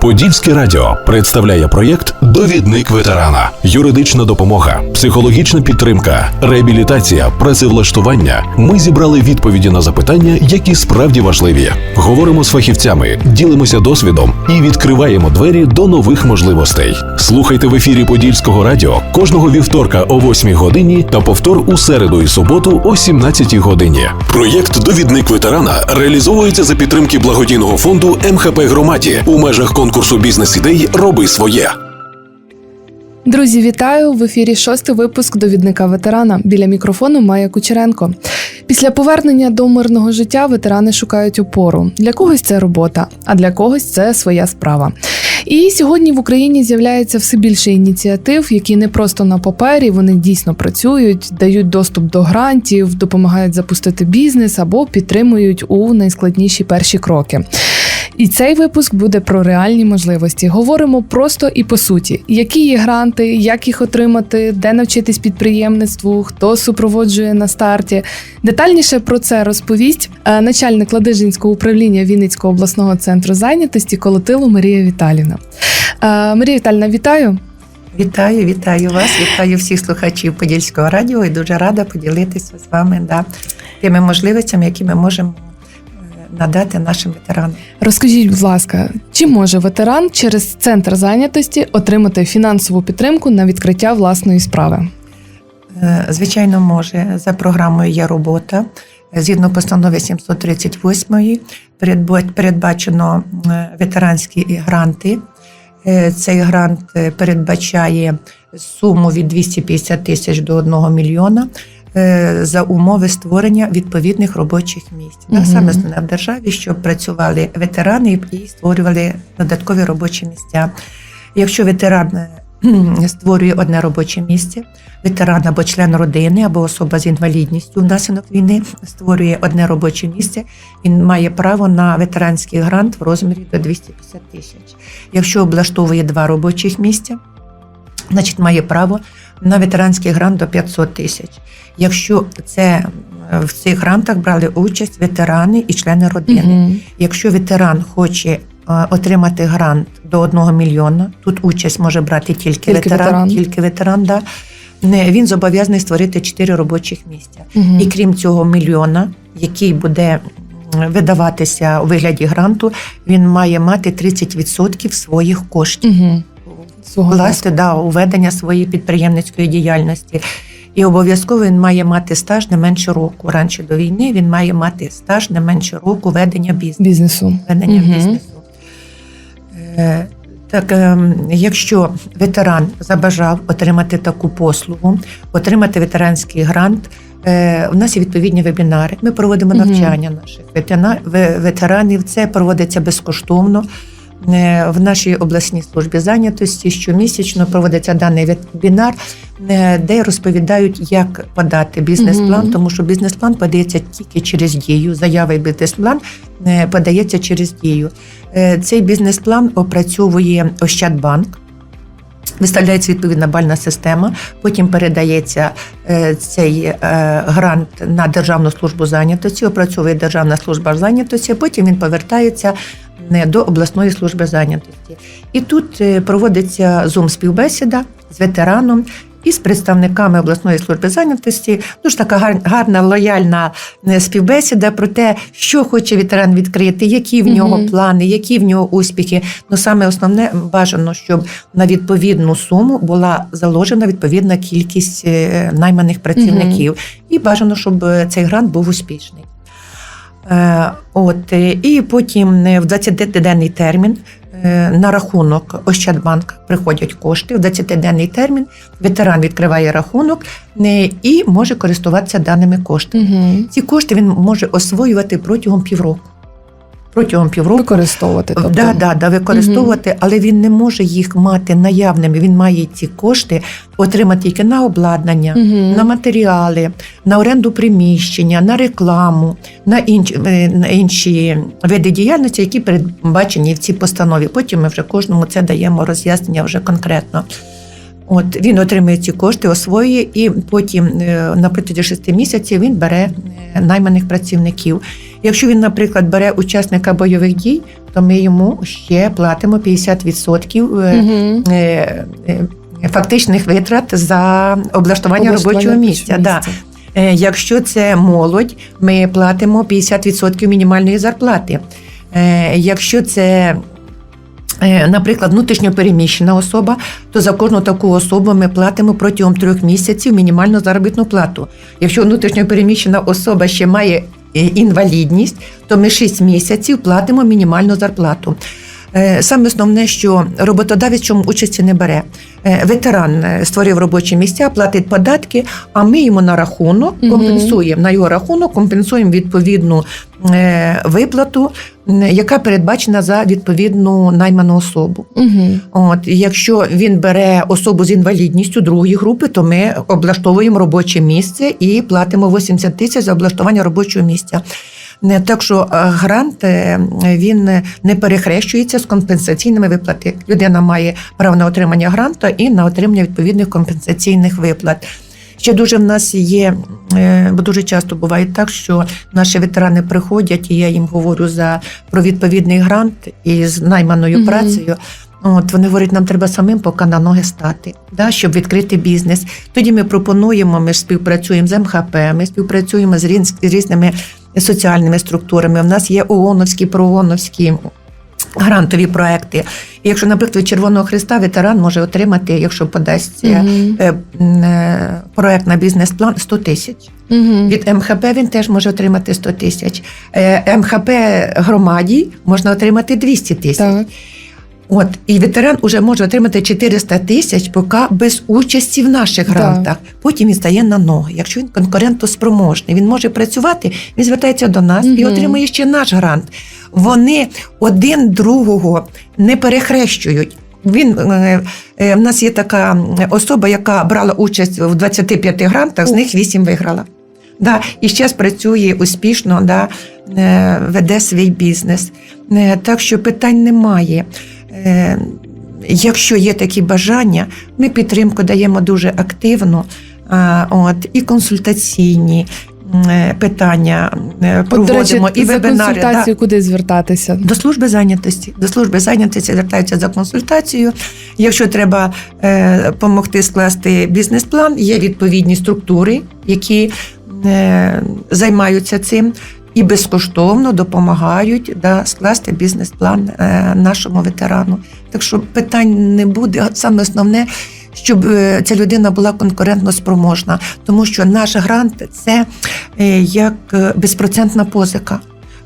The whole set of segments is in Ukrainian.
Подільське радіо представляє проєкт Довідник ветерана, юридична допомога, психологічна підтримка, реабілітація, працевлаштування. Ми зібрали відповіді на запитання, які справді важливі. Говоримо з фахівцями, ділимося досвідом і відкриваємо двері до нових можливостей. Слухайте в ефірі Подільського радіо кожного вівторка о 8 годині та повтор у середу і суботу о 17 годині. Проєкт Довідник ветерана реалізовується за підтримки благодійного фонду МХП громаді у межах конкурсу бізнес-ідей Роби своє. Друзі, вітаю! В ефірі шостий випуск довідника ветерана. Біля мікрофону Майя Кучеренко. Після повернення до мирного життя ветерани шукають опору. Для когось це робота, а для когось це своя справа. І сьогодні в Україні з'являється все більше ініціатив, які не просто на папері, вони дійсно працюють, дають доступ до грантів, допомагають запустити бізнес або підтримують у найскладніші перші кроки. І цей випуск буде про реальні можливості. Говоримо просто і по суті, які є гранти, як їх отримати, де навчитись підприємництву, хто супроводжує на старті. Детальніше про це розповість е, начальник Ладижинського управління Вінницького обласного центру зайнятості Колотилу Марія Віталіна. Е, Марія Віталіна, вітаю. Вітаю, вітаю вас, вітаю всіх слухачів Подільського радіо і дуже рада поділитися з вами да, тими можливостями, які ми можемо надати нашим ветеранам. Розкажіть, будь ласка, чи може ветеран через центр зайнятості отримати фінансову підтримку на відкриття власної справи? Е, Звичайно, може за програмою є робота. Згідно постанови 738 передбо- передбачено е, ветеранські гранти. Е, Цей грант передбачає суму від 250 тисяч до 1 мільйона за умови створення відповідних робочих місць. Так саме основне в державі, щоб працювали ветерани і створювали додаткові робочі місця. Якщо ветеран е, створює одне робоче місце, ветеран або член родини, або особа з інвалідністю внаслідок війни створює одне робоче місце, він має право на ветеранський грант в розмірі до 250 тисяч. Якщо облаштовує два робочих місця, значить має право на ветеранський грант до 500 тисяч. Якщо це е, в цих грантах брали участь ветерани і члени родини. Мгм. Якщо ветеран хоче е, отримати грант до 1 мільйона, тут участь може брати тільки, Тільки ветеран, ветеран. тільки ветеран, да, не, він зобов'язаний створити 4 робочих місця. Мгм. І крім цього мільйона, який буде видаватися у вигляді гранту, він має мати 30% своїх коштів. Мгм. Свого Власне, да, у ведення своєї підприємницької діяльності. І обов'язково він має мати стаж не менше року. Раніше до війни він має мати стаж не менше року ведення бізнесу. бізнесу. Ведення Мгм. бізнесу. Е, Так, ем, якщо ветеран забажав отримати таку послугу, отримати ветеранський грант, е, у нас є відповідні вебінари. Ми проводимо навчання наших ветеранів. Це проводиться безкоштовно. Е, В нашій обласній службі зайнятості щомісячно проводиться даний вебінар, е, де розповідають, як подати бізнес-план, тому що бізнес-план подається тільки через дію. Заява і бізнес-план е, подається через дію. Цей бізнес-план опрацьовує Ощадбанк. Виставляється відповідна бальна система, потім передається цей грант на Державну службу зайнятості, опрацьовує Державна служба зайнятості, потім він повертається до обласної служби зайнятості. І тут е, проводиться зум-співбесіда з ветераном і з представниками обласної служби зайнятості. Дуже така гарна, лояльна е, співбесіда про те, що хоче ветеран відкрити, які в нього Мгм. плани, які в нього успіхи. Ну саме основне бажано, щоб на відповідну суму була заложена відповідна кількість е, найманих працівників, і бажано, щоб цей грант був успішний. Е, От е, і потім е, в 20-денний термін на рахунок Ощадбанк приходять кошти. В 20-денний термін ветеран відкриває рахунок і може користуватися даними коштами. Угу. Ці кошти він може освоювати протягом півроку. Протягом півроку Використовувати. Тобто. Да, да, да, використовувати, але він не може їх мати наявними. Він має ці кошти отримати тільки на обладнання, Мгм. на матеріали, на оренду приміщення, на рекламу, на інші, е, на інші види діяльності, які передбачені в цій постанові. Потім ми вже кожному це даємо роз'яснення вже конкретно. От він отримує ці кошти, освоює, і потім е, на протязі шести місяців він бере е, найманих працівників. Якщо він, наприклад, бере учасника бойових дій, то ми йому ще платимо 50% е, е, е, фактичних витрат за облаштування робочого місця. Да. Е, Якщо це молодь, ми платимо 50% мінімальної зарплати. Якщо це, наприклад, внутрішньопереміщена особа, то за кожну таку особу ми платимо протягом трьох місяців мінімальну заробітну плату. Якщо внутрішньопереміщена особа ще має інвалідність, то ми 6 місяців платимо мінімальну зарплату. Е, Саме основне, що роботодавець чому участі не бере. Е, Ветеран е, створив робочі місця, платить податки, а ми йому на рахунок компенсуємо на його рахунок, компенсуємо відповідну виплату, яка передбачена за відповідну найману особу. Угу. От якщо він бере особу з інвалідністю другої групи, то ми облаштовуємо робоче місце і платимо 80 тисяч за облаштування робочого місця. Не так, що е, грант він не перехрещується з компенсаційними виплати. Людина має право на отримання гранту і на отримання відповідних компенсаційних виплат. Ще дуже в нас є, е, бо дуже часто буває так, що наші ветерани приходять, і я їм говорю за про відповідний грант із найманою Мгм. працею. От вони говорять, нам треба самим поки на ноги стати, да, щоб відкрити бізнес. Тоді ми пропонуємо, ми ж співпрацюємо з МХП, ми співпрацюємо з різними соціальними структурами. У нас є ООНовські, прооновські грантові проекти. І якщо, наприклад, від Червоного Христа ветеран може отримати, якщо подасть Угу. проект на бізнес-план 100 тисяч. Угу. Від МХП він теж може отримати 100 тисяч. МХП громаді можна отримати 200 тисяч. От і ветеран уже може отримати 400 тисяч, поки без участі в наших грантах. Потім він стає на ноги. Якщо він конкурентоспроможний, він може працювати, він звертається до нас і отримує ще наш грант. Вони один другого не перехрещують. Він е, е, в нас є така особа, яка брала участь в 25 грантах, з них 8 виграла. Да, і зараз працює успішно, да, е, веде свій бізнес. Так що питань немає. Е, Якщо є такі бажання, ми підтримку даємо дуже активно. От, і консультаційні е, питання е, От, до проводимо, речі, і за вебінари. да. куди звертатися? До служби зайнятості. До служби зайнятості звертаються за консультацією. Якщо треба допомогти скласти бізнес-план, є відповідні структури, які е, займаються цим і безкоштовно допомагають да, скласти бізнес-план е, нашому ветерану. Так що питань не буде. Саме основне. Щоб е, ця людина була конкурентно спроможна, тому що наш грант це е, як безпроцентна позика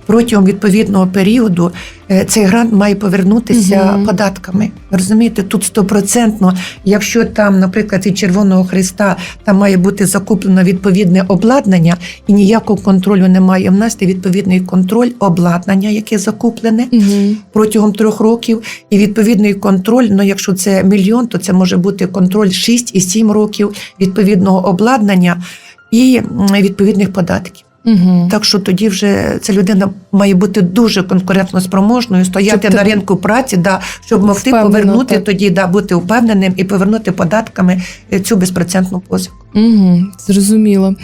протягом відповідного періоду е, цей грант має повернутися Мгм. податками. Розумієте, тут стопроцентно, якщо там, наприклад, від Червоного Христа там має бути закуплено відповідне обладнання, і ніякого контролю немає. В нас є відповідний контроль обладнання, яке закуплене Угу. протягом трьох років, і відповідний контроль. Ну, якщо це мільйон, то це може бути контроль 6 і 7 років відповідного обладнання і відповідних податків. Угу. Так що тоді вже ця людина має бути дуже конкурентно спроможною, стояти Щоб на ринку праці, да, щоб могти повернути так. тоді, да, бути впевненим і повернути податками е, цю безпроцентну позику. Угу. Зрозуміло.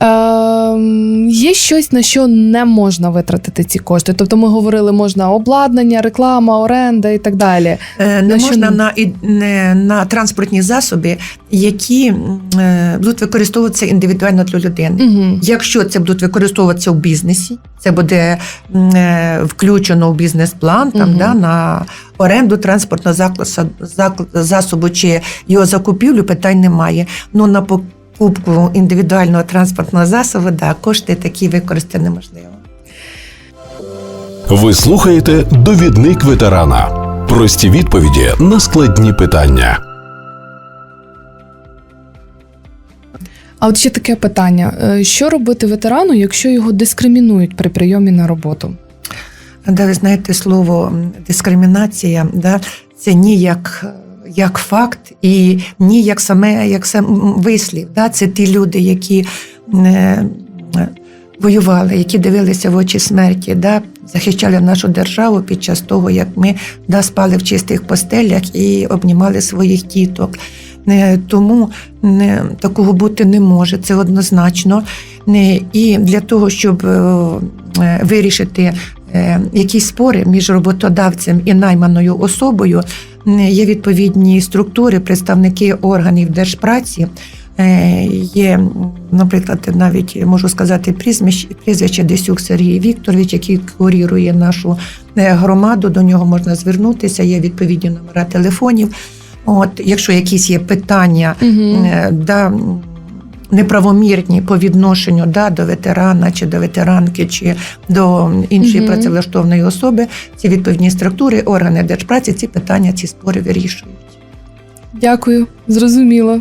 Ем, є щось, на що не можна витратити ці кошти. Тобто ми говорили, можна обладнання, реклама, оренда і так далі. Е, Не На що можна ні? на, і- не- на транспортні засоби, які е, будуть використовуватися індивідуально для людини. Угу. Якщо це будуть використовуватися в бізнесі, це буде е, включено в бізнес-план там, Мгм. да, на оренду транспортного засобу чи його закупівлю, питань немає. Ну на покупку індивідуального транспортного засобу, да, кошти такі використати неможливо. Ви слухаєте довідник ветерана. Прості відповіді на складні питання. А от ще таке питання: Е, що робити ветерану, якщо його дискримінують при прийомі на роботу? Да, ви знаєте, слово дискримінація, да, це ні як, факт і ні як саме як сам вислів. Да, це ті люди, які е, е, воювали, які дивилися в очі смерті, да, захищали нашу державу під час того, як ми да, спали в чистих постелях і обнімали своїх діток. Е, Тому е, такого бути не може, це однозначно. І для того, щоб вирішити якісь спори між роботодавцем і найманою особою, є відповідні структури, представники органів держпраці. Е, Є, наприклад, навіть можу сказати прізвище, прізвище Десюк Сергій Вікторович, який курірує нашу е, громаду. До нього можна звернутися. Є відповідні номера телефонів. От, якщо якісь є питання, Угу. е, да, неправомірні по відношенню да, до ветерана чи до ветеранки, чи до іншої Мгм. працевлаштованої особи, ці відповідні структури, органи держпраці ці питання, ці спори вирішують. Дякую, зрозуміло.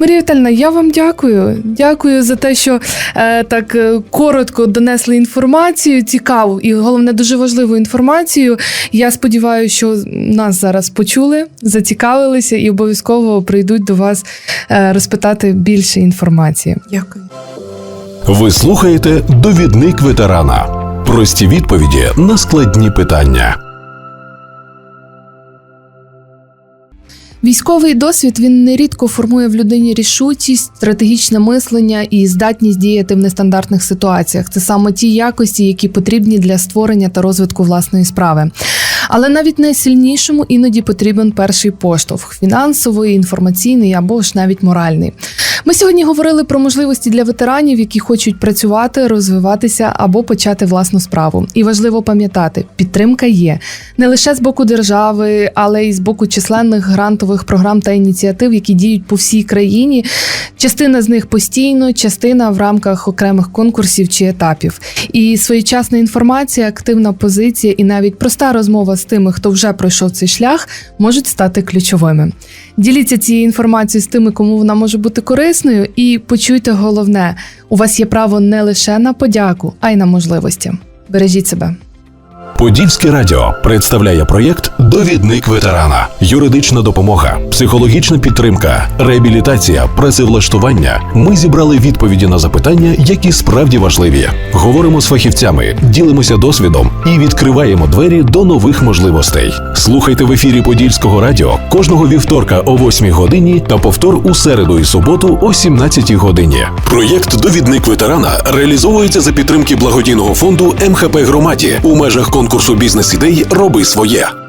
Марія Вітальна, я вам дякую. Дякую за те, що е, так е, коротко донесли інформацію, цікаву і головне дуже важливу інформацію. Я сподіваюся, що нас зараз почули, зацікавилися і обов'язково прийдуть до вас е, розпитати більше інформації. Дякую. Ви слухаєте довідник ветерана. Прості відповіді на складні питання. Військовий досвід він нерідко формує в людині рішучість, стратегічне мислення і здатність діяти в нестандартних ситуаціях. Це саме ті якості, які потрібні для створення та розвитку власної справи. Але навіть найсильнішому іноді потрібен перший поштовх фінансовий, інформаційний або ж навіть моральний. Ми сьогодні говорили про можливості для ветеранів, які хочуть працювати, розвиватися або почати власну справу. І важливо пам'ятати, підтримка є не лише з боку держави, але й з боку численних грантових програм та ініціатив, які діють по всій країні. Частина з них постійно, частина в рамках окремих конкурсів чи етапів. І своєчасна інформація, активна позиція і навіть проста розмова з тими, хто вже пройшов цей шлях, можуть стати ключовими. Діліться цією інформацією з тими, кому вона може бути корисною, і почуйте головне: у вас є право не лише на подяку, а й на можливості. Бережіть себе. Подільське радіо представляє проєкт Довідник ветерана, юридична допомога, психологічна підтримка, реабілітація, працевлаштування. Ми зібрали відповіді на запитання, які справді важливі. Говоримо з фахівцями, ділимося досвідом і відкриваємо двері до нових можливостей. Слухайте в ефірі Подільського радіо кожного вівторка о 8 годині та повтор у середу і суботу о 17 годині. Проєкт Довідник ветерана реалізовується за підтримки благодійного фонду МХП Громаді у межах конкурсу бізнес ідей Роби своє.